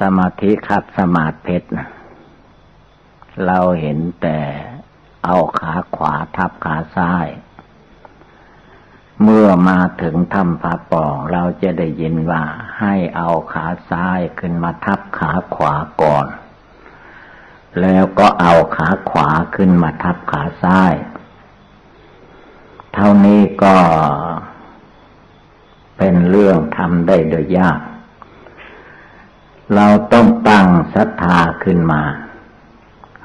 สมาธิคัดสมาธิเพชรเราเห็นแต่เอาขาขวาทับขาซ้าย เมื่อมาถึงถ้ำผาป่องเราจะได้ยินว่าให้เอาขาซ้ายขึ้นมาทับขาขวาก่อน แล้วก็เอาขาขวาขึ้นมาทับขาซ้าย เท่านี้ก็เป็นเรื่องทำได้โดยยาก เราต้องตั้งศรัทธาขึ้นมา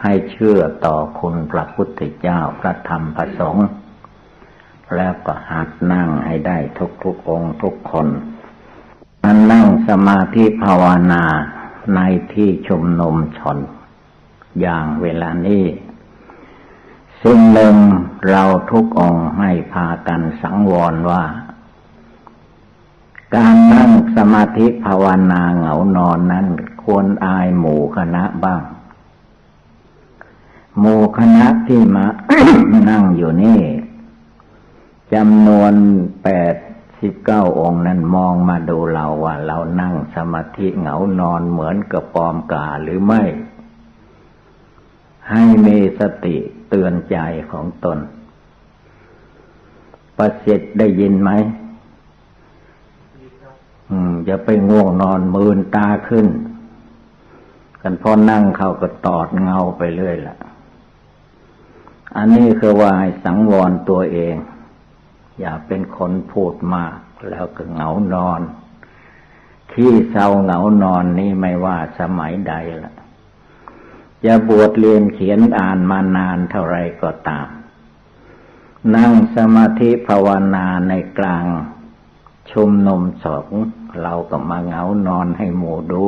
ให้เชื่อต่อคุณพระพุทธเจ้าพระธรรมพระสงฆ์แล้วก็หัดนั่งให้ได้ทุกทุกองทุกคนมันนั่งสมาธิภาวนาในที่ชุมนุมชน อย่างเวลานี้ สิ่งหนึ่งเราทุกองให้พากันสังวรว่า การนั่ง สมาธิภาวนาเหงานอนนั้น ควรอายหมู่คณะบ้าง หมู่คณะที่มานั่งอยู่นี่จำนวนแปดสิบเก้าองค์นั้นมองมาดูเราว่า เรานั่งสมาธิเหงานอนเหมือนกับปอมกาหรือไม่ ให้มีสติเตือนใจของตน ประสิทธิ์ได้ยินไหม อย่าไปง่วงนอนมืนตาขึ้น กันพอนั่งเขาก็ตอดเงาไปเรื่อยละอันนี้คือว่าให้สังวรตัวเอง อย่าเป็นคนพูดมาก แล้วก็เหงานอน ที่เศร้าเหงานอนนี่ไม่ว่าสมัยใดละจะบวชเรียนเขียนอ่านมานานเท่าไรก็ตาม นั่งสมาธิภาวนาในกลาง ชุมนมสองเราก็มาเหงานอนให้หมูดู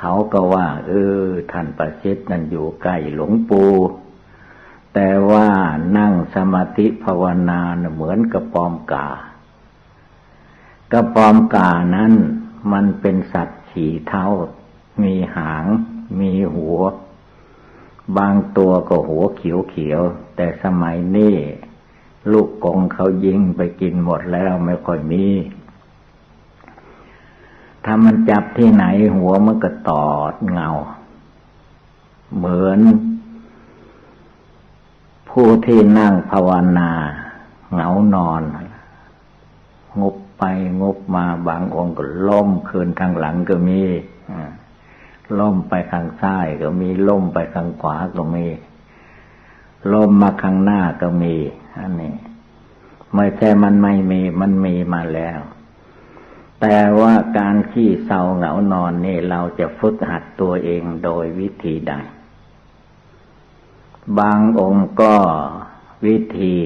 เขาก็ว่า เออ ท่านประสิทธิ์นั่นอยู่ใกล้หลวงปู่แต่ว่านั่งสมาธิภาวนาเหมือนกระปอมกากระปอมกานั้นมันเป็นสัตว์ฉีเท้า มีหาง มีหัว บางตัวก็หัวเขียวเขียว แต่สมัยนี้ ลูกกงเขายิงไปกินหมดแล้วไม่ค่อยมี ถ้ามันจับที่ไหนหัวมันก็ตอดเงา เหมือน ผู้ที่นั่งภาวนาเหงานอน งบไปงบมาบางองค์ก็ล่มคืนทางหลังก็มีล่มไปข้างซ้ายก็มีล่มไปข้างขวาก็มีลมมาข้างหน้าก็มี อันนี้ไม่ใช่มันไม่มีมันมีมาแล้ว แต่ว่าการขี้เศร้าเหงานอนนี่เราจะฝึกหัดตัวเองโดยวิธีใด บางองค์ก็วิธี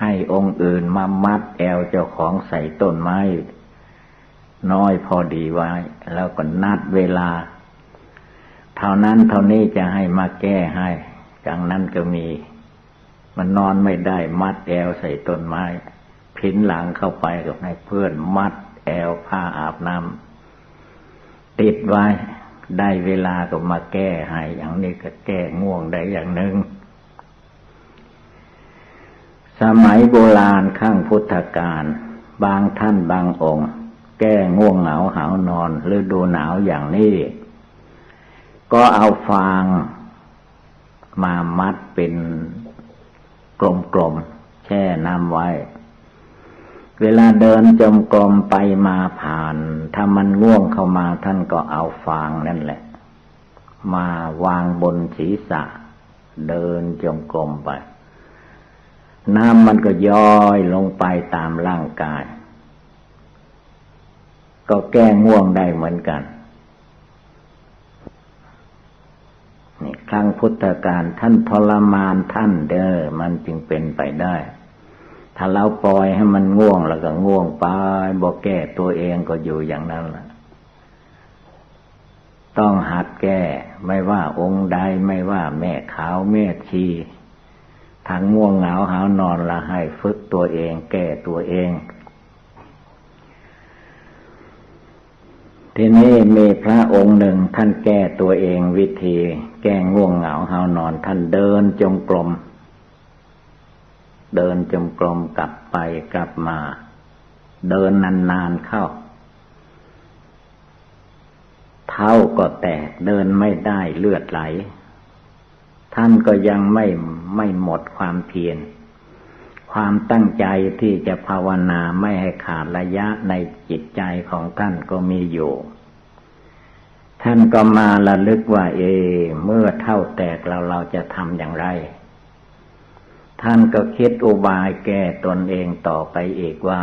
ให้องค์อื่นมามัดแอวเจ้าของใส่ต้นไม้ น้อยพอดีไว้ แล้วก็นัดเวลา เท่านั้นเท่านี้จะให้มาแก้ให้จังนั้นก็มี มันนอนไม่ได้ มัดแอวใส่ต้นไม้ พินหลังเข้าไปกับให้เพื่อนมัดแอวผ้าอาบน้ำติดไว้ได้เวลาก็มาแก้ให้อย่างนี้ก็แก้ง่วงได้อย่างหนึ่งสมัยโบราณข้างพุทธกาลบางท่านบางองค์ แก้ง่วงเหงาหานอนหรือดูหนาวอย่างนี้ ก็เอาฟางมามัดเป็น กลมๆ แช่น้ำไว้ เวลาเดินจมกลมไปมาผ่าน ถ้ามันง่วงเข้ามาท่านก็เอาฟางนั่นแหละ มาวางบนศีรษะ เดินจมกลมไป น้ำมันก็ย้อยลงไปตามร่างกาย ก็แก้ง่วงได้เหมือนกัน นี่ครั้งพุทธกาลท่านทรมานท่านเด้อมันจึงเป็นไปได้ ถ้าเราปล่อยให้มันง่วงแล้วก็ง่วงไปบอกแก้ตัวเองก็อยู่อย่างนั้นแหละต้องหัดแก้ไม่ว่าองค์ใดไม่ว่าแม่ขาวแม่ชีทางง่วงเหงาหานอนละให้ฝึกตัวเอง แก้ตัวเองทีนี้มีพระองค์หนึ่งท่านแก้ตัวเองวิธี แก้ง่วงเหงาเหานอน ท่านเดินจงกรม เดินจงกรมกลับไปกลับมา เดินนานๆเข้า เทเขาก็แตกเดินไม่ได้เลือดไหล ท่านก็ยังไม่ไม่หมดความเพียรความตั้งใจที่จะภาวนาไม่ให้ขาดระยะในจิตใจของท่านก็มีอยู่ ท่านก็มาระลึกว่า เอ เมื่อเท่าแตกเราเราจะทำอย่างไร ท่านก็คิดอุบายแก้ตนเองต่อไปอีกว่า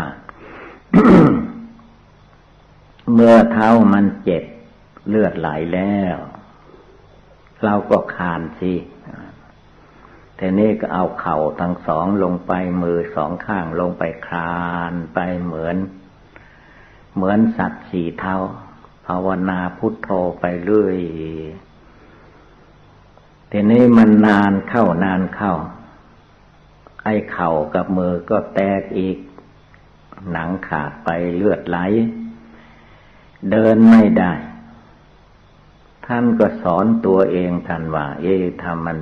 เมื่อเท้ามันเจ็บเลือดไหลแล้ว เราก็คานสิทีนี้ก็เอาเข่าทั้งสองลงไปมือสองข้างลงไปคลานไปเหมือน เหมือนสัตว์สี่เท้า ภาวนาพุทโธไปเรื่อยทีนี้มันนานเข้านานเข้า ไอ้เข่ากับมือก็แตกอีก หนังขาดไปเลือดไหล เดินไม่ได้ ท่านก็สอนตัวเองท่านว่า เอ๊ะทำมัน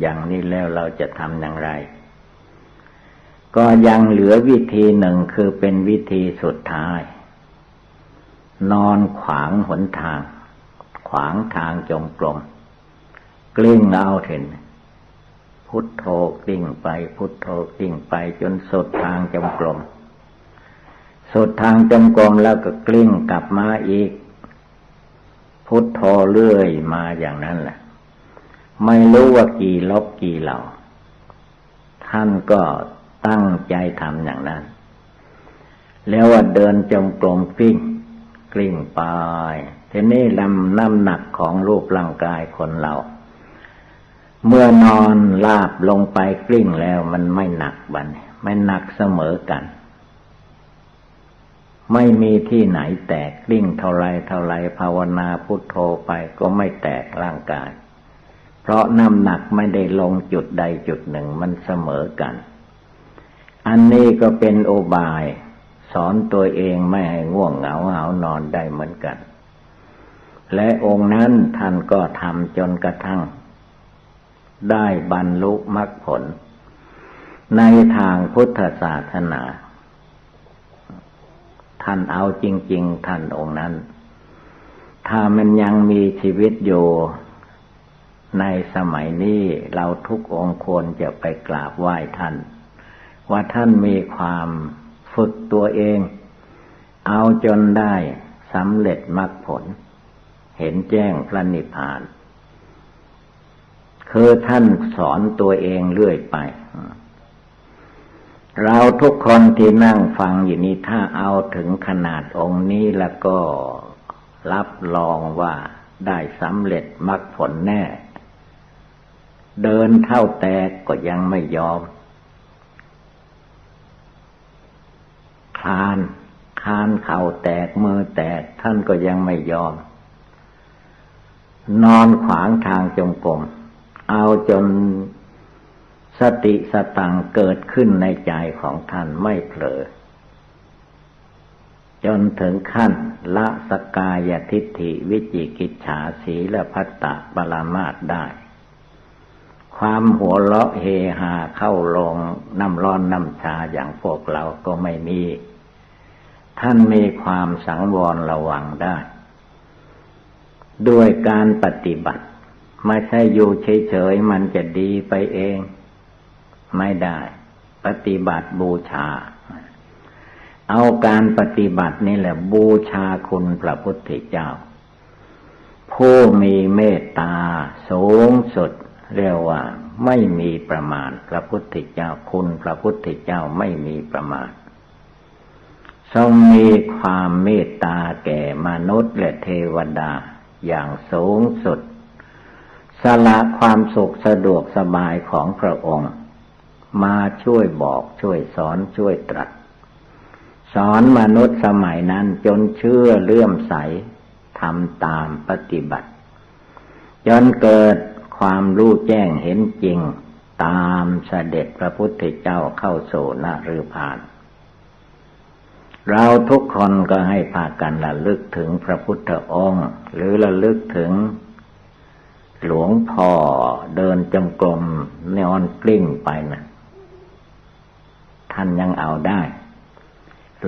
อย่างนี้แล้วเราจะทำอย่างไร ก็ยังเหลือวิธีหนึ่งคือเป็นวิธีสุดท้าย นอนขวางหนทาง ขวางทางจงกรมกลิ้งเอาเห็น พุทโธกลิ้งไป พุทโธกลิ้งไปจนสุดทางจงกรมสุดทางจงกรมแล้วก็กลิ้งกลับมาอีก พุทโธเรื่อยมาอย่างนั้นแหละ ไม่รู้ว่ากี่ลบกี่เหล่า ท่านก็ตั้งใจทำอย่างนั้น แล้วว่าเดินจงกรมกลิ้ง กลิ้งไปทีนี้ลำน้ำหนักของรูปร่างกายคนเรา เมื่อนอนลาบลงไปกลิ้งแล้วมันไม่หนักบันไม่หนักเสมอกัน ไม่มีที่ไหนแตกกลิ้งเท่าไรเท่าไรภาวนาพุทโธไปก็ไม่แตกร่างกาย เพราะน้ำหนักไม่ได้ลงจุดใดจุดหนึ่งมันเสมอกัน อันนี้ก็เป็นโอบาย สอนตัวเองไม่ให้ง่วงเหงาเหานอนได้เหมือนกัน และองค์นั้นท่านก็ทำจนกระทั่ง ได้บรรลุมรรคผล ในทางพุทธศาสนา ท่านเอาจริง ๆ ท่านองค์นั้น ถ้ามันยังมีชีวิตอยู่ในสมัยนี้เราทุกองควรจะไปกราบไหว้ท่าน ว่าท่านมีความ ฝึกตัวเอง เอาจนได้สำเร็จมรรคผล เห็นแจ้งพระนิพพาน คือท่านสอนตัวเองเรื่อยไป เราทุกคนที่นั่งฟังอยู่นี้ถ้าเอาถึงขนาดองค์นี้แล้วก็รับรองว่าได้สำเร็จมรรคผลแน่ เดินเท่าแตกก็ยังไม่ยอม คานคานเข่าแตกมือแตกท่านก็ยังไม่ยอม นอนขวางทางจงกรมเอาจนสติสตังเกิดขึ้นในใจของท่านไม่เผลอ จนถึงขั้นละสกายทิฏฐิวิจิกิจฉาสีและพัตตะปรามาตได้ ความหัวเราะเฮฮาเข้าลงน้ำร้อนน้ำชาอย่างพวกเราก็ไม่มี ท่านมีความสังวรระวังได้ ด้วยการปฏิบัติ ไม่ใช่อยู่เฉยๆมันจะดีไปเอง ไม่ได้ ปฏิบัติบูชา เอาการปฏิบัตินี่แหละบูชาคุณพระพุทธเจ้า ผู้มีเมตตาสูงสุดเรียกว่าไม่มีประมาณพระพุทธเจ้าคุณพระพุทธเจ้าไม่มีประมาณ ทรงมีความเมตตาแก่มนุษย์และเทวดาอย่างสูงสุด สละความสุขสะดวกสบายของพระองค์ มาช่วยบอกช่วยสอนช่วยตรัส สอนมนุษย์สมัยนั้นจนเชื่อเลื่อมใสทำตามปฏิบัติ จนเกิดความรู้แจ้งเห็นจริง ตามเสด็จพระพุทธเจ้าเข้าโสนารือผ่าน เราทุกคนก็ให้พากันระลึกถึงพระพุทธองค์ หรือระลึกถึง หลวงพ่อเดินจงกรมนอนกลิ้งไปนะท่านยังเอาได้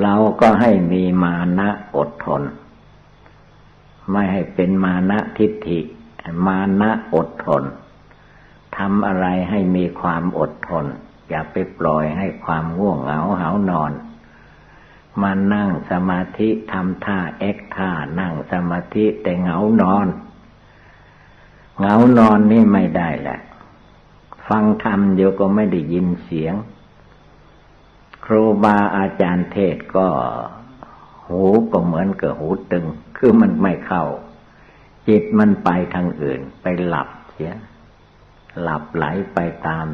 เราก็ให้มีมานะอดทน ไม่ให้เป็นมานะทิฏฐิ มานะอดทนทำอะไรให้มีความอดทน อย่าไปปล่อยให้ความง่วงเหงาหานอน มานั่งสมาธิทำท่าเอ็กท่านั่งสมาธิแต่เหงานอน เหงานอนนี่ไม่ได้แหละ ฟังธรรมเดี๋ยวก็ไม่ได้ยินเสียง ครูบาอาจารย์เทศก็หูก็เหมือนกับหูตึง คือมันไม่เข้า จิตมันไปทางอื่น ไปหลับเสีย หลับไหลไปตาม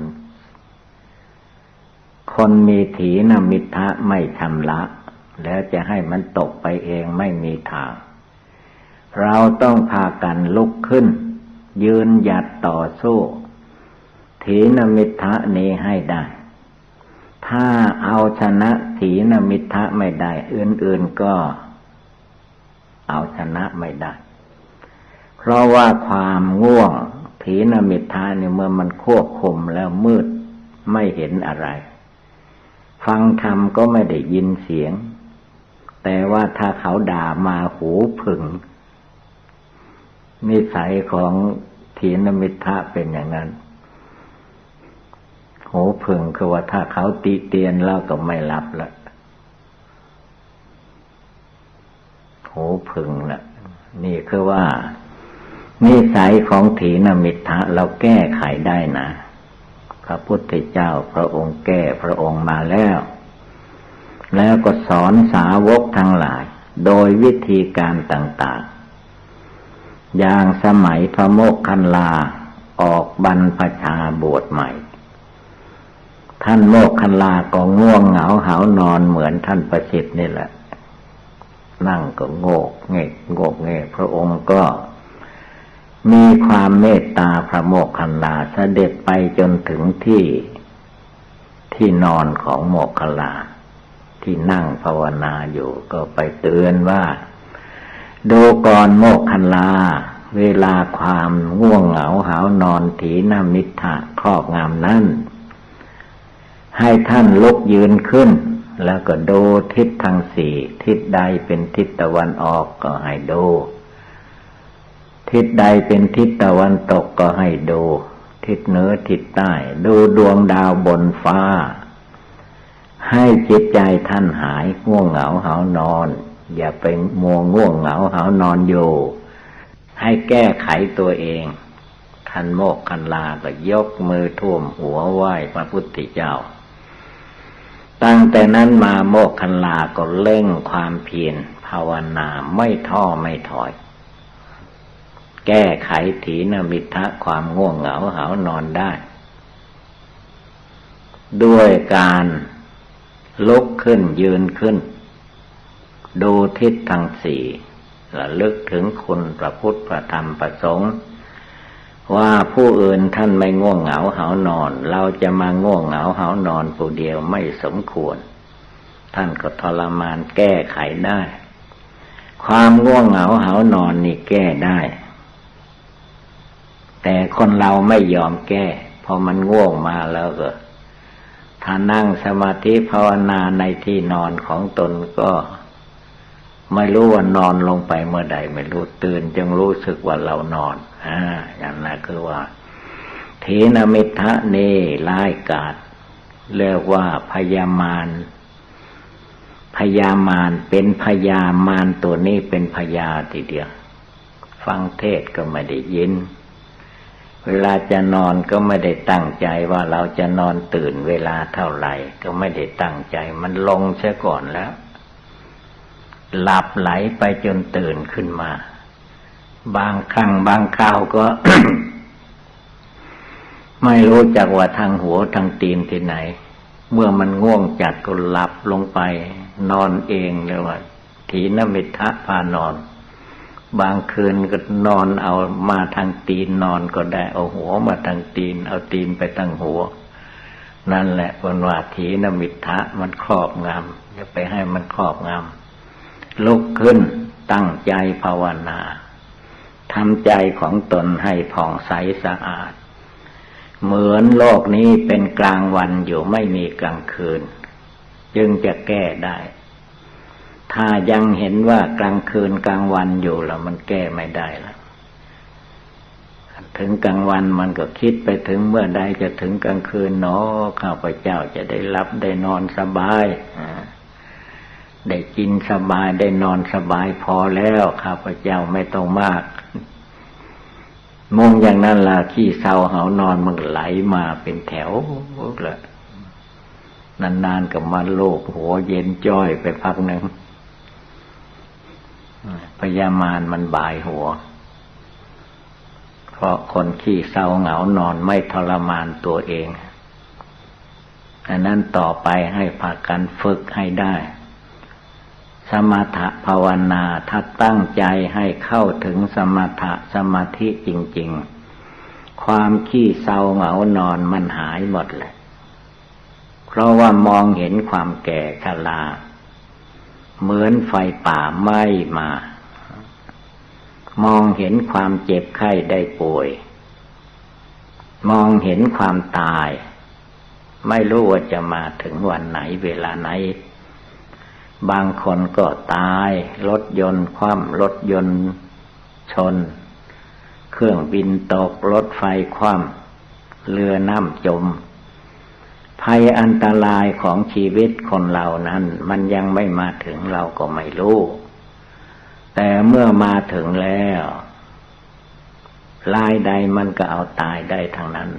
คนมีถีนมิทะไม่ชำระ แล้วจะให้มันตกไปเองไม่มีทาง เราต้องพากันลุกขึ้น ยืนหยัดต่อสู้ถีนมิทะนี้ให้ได้ ถ้าเอาชนะถีนมิทะไม่ได้ อื่นๆก็ เอาชนะไม่ได้ เพราะว่าความง่วงถีนมิทะเนี่ยเมื่อมันควบคุมแล้วมืดไม่เห็นอะไร ฟังธรรมก็ไม่ได้ยินเสียง แต่ว่าถ้าเขาด่ามาหูผึ่งนิสัยของถีนมิทะเป็นอย่างนั้นหูผึ่งคือว่าถ้าเขาตีเตียนแล้วก็ไม่รับละหูผึ่งละนี่คือว่า นิสัยของถีนมิทะเราแก้ไขได้นะ พระพุทธเจ้าพระองค์แก้พระองค์มาแล้ว แล้วก็สอนสาวกทั้งหลาย โดยวิธีการต่างๆ อย่างสมัยพระโมกขันลาออกบรรพชาบวชใหม่ ท่านโมกขันลาก็ง่วงเหงาหานอนเหมือนท่านประสิทธิ์นี่แหละ นั่งก็โงกเงกโงกเงกพระองค์ก็มีความเมตตาพระโมกขันลาเสด็จไปจนถึงที่ที่นอนของโมกขลา ที่นั่งภาวนาอยู่ก็ไปเตือนว่า ดูก่อนโมกขันลา เวลาความง่วงเหงาหานอนถีนามิทะครอบงามนั้นให้ท่านลุกยืนขึ้น แล้วก็ดูทิศทางสี่ ทิศใดเป็นทิศตะวันออกก็ให้ดูทิศใดเป็นทิศตะวันตกก็ให้ดู ทิศเหนือทิศใต้ ดูดวงดาวบนฟ้า ให้จิตใจท่านหายง่วงเหงาหานอน อย่าไปมัวง่วงเหงาหานอนอยู่ให้แก้ไขตัวเองท่านโมกขันลาก็ยกมือท่วมหัวไหว้พระพุทธเจ้า ตั้งแต่นั้นมาโมกขันลาก็เล่งความเพียรภาวนาไม่ท้อไม่ถอย แก้ไขถีนมิทะความง่วงเหงาหานอนได้ ด้วยการ ลุกขึ้นยืนขึ้น ดูทิศทางสี่ระลึกถึงคุณพระพุทธพระธรรมพระสงฆ์ว่าผู้อื่นท่านไม่ง่วงเหงาเหานอน เราจะมาง่วงเหงาเหานอนผู้เดียวไม่สมควร ท่านก็ทรมานแก้ไขได้ ความง่วงเหงาเหานอนนี่แก้ได้ แต่คนเราไม่ยอมแก้ พอมันง่วงมาแล้วก็ ถ้านั่งสมาธิภาวนาในที่นอนของตนก็ ไม่รู้ว่านอนลงไปเมื่อใด ไม่รู้ตื่นจึงรู้สึกว่าเรานอนอ่าอย่างนั้นคือว่าทีนมิทะเนี่ลายกาดเรียกว่าพยามารพยามารเป็นพยามารตัวนี้เป็นพยาทีเดียว ฟังเทศก็ไม่ได้ยิน เวลาจะนอนก็ไม่ได้ตั้งใจว่าเราจะนอนตื่นเวลาเท่าไหร่ ก็ไม่ได้ตั้งใจ มันลงเสียก่อนแล้ว หลับไหลไปจนตื่นขึ้นมา บางครั้งบางคราวก็ ไม่รู้จักว่าทางหัวทางตีนที่ไหน เมื่อมันง่วงจัดก็หลับลงไป นอนเองเลยว่าถีนมิทะพานอน บางคืนก็นอนเอามาทางตีนนอนก็ได้ เอาหัวมาทางตีน เอาตีนไปตั้งหัว นั่นแหละวันวาทีนมิทะมันครอบงำอย่าไปให้มันครอบงำลุกขึ้นตั้งใจภาวนาทำใจของตนให้ผ่องใสสะอาด เหมือนโลกนี้เป็นกลางวันอยู่ไม่มีกลางคืน จึงจะแก้ได้ ถ้ายังเห็นว่ากลางคืนกลางวันอยู่แล้วมันแก้ไม่ได้แล้ว ถึงกลางวันมันก็คิดไปถึงเมื่อใดจะถึงกลางคืนเนาะข้าพเจ้าจะได้รับได้นอนสบายได้กินสบายได้นอนสบายพอแล้วข้าพเจ้าไม่ต้องมากมองอย่างนั้นล่ะขี้เศร้าเหานอนมันไหลมาเป็นแถวเลยนานๆกับมาโลกหัวเย็นจ้อยไปพักหนึ่ง พยามารมันบายหัว เพราะคนขี้เศร้าเหงานอนไม่ทรมานตัวเองอันนั้นต่อไปให้พากันฝึกให้ได้ สมถะภาวนาถ้าตั้งใจให้เข้าถึงสมถะสมาธิจริง ๆ ความขี้เศร้าเหงานอนมันหายหมดเลย เพราะว่ามองเห็นความแก่ชรา เหมือนไฟป่าไหม้มา มองเห็นความเจ็บไข้ได้ป่วย มองเห็นความตาย ไม่รู้ว่าจะมาถึงวันไหนเวลาไหน บางคนก็ตาย รถยนต์คว่ำรถยนต์ชน เครื่องบินตกรถไฟคว่ำเรือน้ำจม ภัยอันตรายของชีวิตคนเรานั้น มันยังไม่มาถึงเราก็ไม่รู้ แต่เมื่อมาถึงแล้วลายใดมันก็เอาตายได้ทั้งนั้น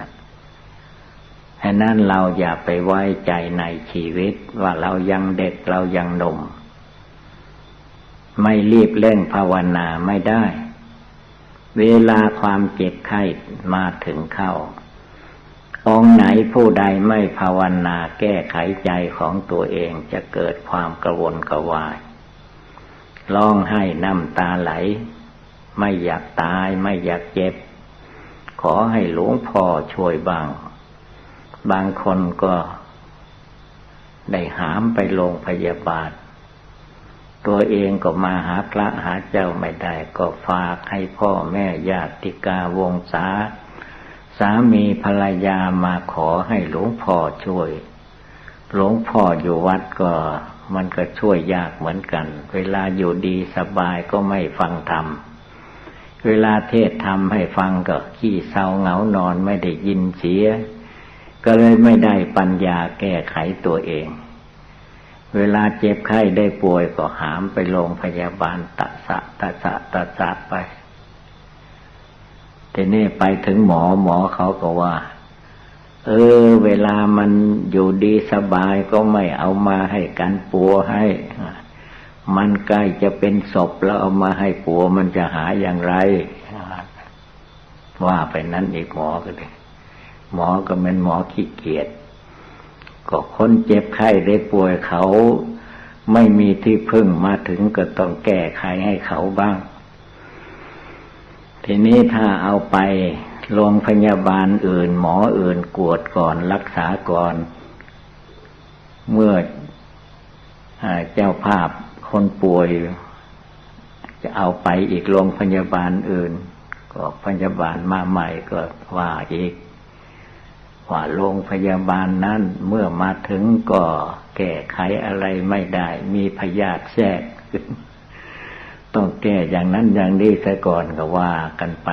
ฉะนั้นเราอย่าไปไว้ใจในชีวิตว่าเรายังเด็กเรายังหนุ่ม ไม่รีบเร่งภาวนาไม่ได้ เวลาความเจ็บไข้มาถึงเข้า องไหนผู้ใดไม่ภาวนาแก้ไขใจของตัวเองจะเกิดความกระวนกระวายร้องให้น้ำตาไหล ไม่อยากตายไม่อยากเจ็บ ขอให้หลวงพ่อช่วยบ้าง บางคนก็ได้หามไปโรงพยาบาล ตัวเองก็มาหาพระหาเจ้าไม่ได้ ก็ฝากให้พ่อแม่ญาติกาวงศา สามีภรรยามาขอให้หลวงพ่อช่วย หลวงพ่ออยู่วัดก็มันก็ช่วยยากเหมือนกัน เวลาอยู่ดีสบายก็ไม่ฟังธรรม เวลาเทศธรรมให้ฟังก็ขี้เศร้าเหงานอนไม่ได้ยินเสีย ก็เลยไม่ได้ปัญญาแก้ไขตัวเอง เวลาเจ็บไข้ได้ป่วยก็หามไปโรงพยาบาลตัดสะตัดสะตัดสะไป ทีนี้ไปถึงหมอหมอเขาก็ว่า เออ เวลามันอยู่ดีสบายก็ไม่เอามาให้กันปัวให้ มันใกล้จะเป็นศพแล้วเอามาให้ปัวมันจะหาอย่างไร ว่าไปนั้นอีกหมอก็เลยหมอก็เป็นหมอขี้เกียจก็คนเจ็บไข้ได้ป่วยเขา ไม่มีที่พึ่งมาถึงก็ต้องแก้ไขให้เขาบ้าง ทีนี้ถ้าเอาไปโรงพยาบาลอื่น หมออื่นกวดก่อนรักษาก่อน เมื่อเจ้าภาพคนป่วย จะเอาไปอีกโรงพยาบาลอื่น ก็พยาบาลมาใหม่ก็ว่าอีกว่าโรงพยาบาลนั้นเมื่อมาถึงก็แก้ไขอะไรไม่ได้ มีพยาธิแทรก ต้องแก้อย่างนั้นอย่างนี้ซะก่อนก็ว่ากันไป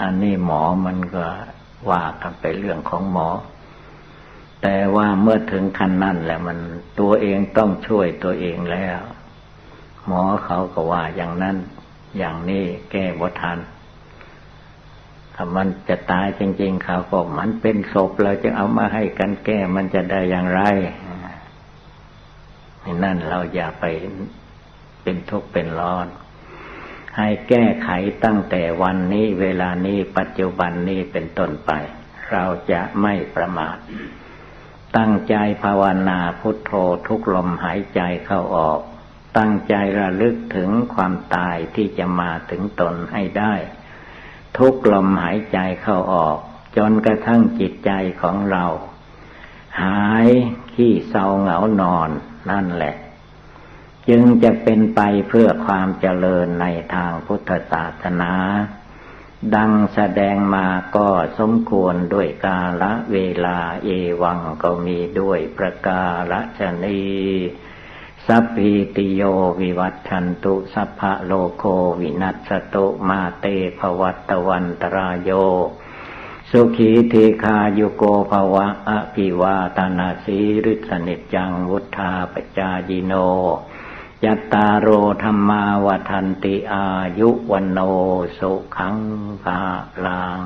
อันนี้หมอมันก็ว่ากันไปเรื่องของหมอ แต่ว่าเมื่อถึงขั้นนั้นแหละมันตัวเองต้องช่วยตัวเองแล้ว หมอเขาก็ว่าอย่างนั้นอย่างนี้แก้บ่ทันถ้ามันจะตายจริง ๆ เขาก็มันเป็นศพเราจะเอามาให้กันแก้มันจะได้อย่างไรนั่นเราอย่าไป เป็นทุกข์เป็นร้อน ให้แก้ไขตั้งแต่วันนี้เวลานี้ปัจจุบันนี้เป็นต้นไป เราจะไม่ประมาท ตั้งใจภาวนาพุทโธทุกลมหายใจเข้าออก ตั้งใจระลึกถึงความตายที่จะมาถึงตนให้ได้ ทุกลมหายใจเข้าออก จนกระทั่งจิตใจของเรา หายขี้เศร้าเหงานอนนั่นแหละ จึงจะเป็นไปเพื่อความเจริญในทางพุทธศาสนา ดังแสดงมาก็สมควรด้วยกาละเวลาเอวังก็มีด้วยประกาศชนีสัพพิติโยวิวัตชันตุสัพพะโลโควินัสตุมาเตภวัตวันตรายโย สุขีเทคาโยโกภวะอภิวาตนาสีริสนิจังวุธาปจายิโน ยัตตาโรธรรมาวทันติอายุวันโนสุขังภาลัง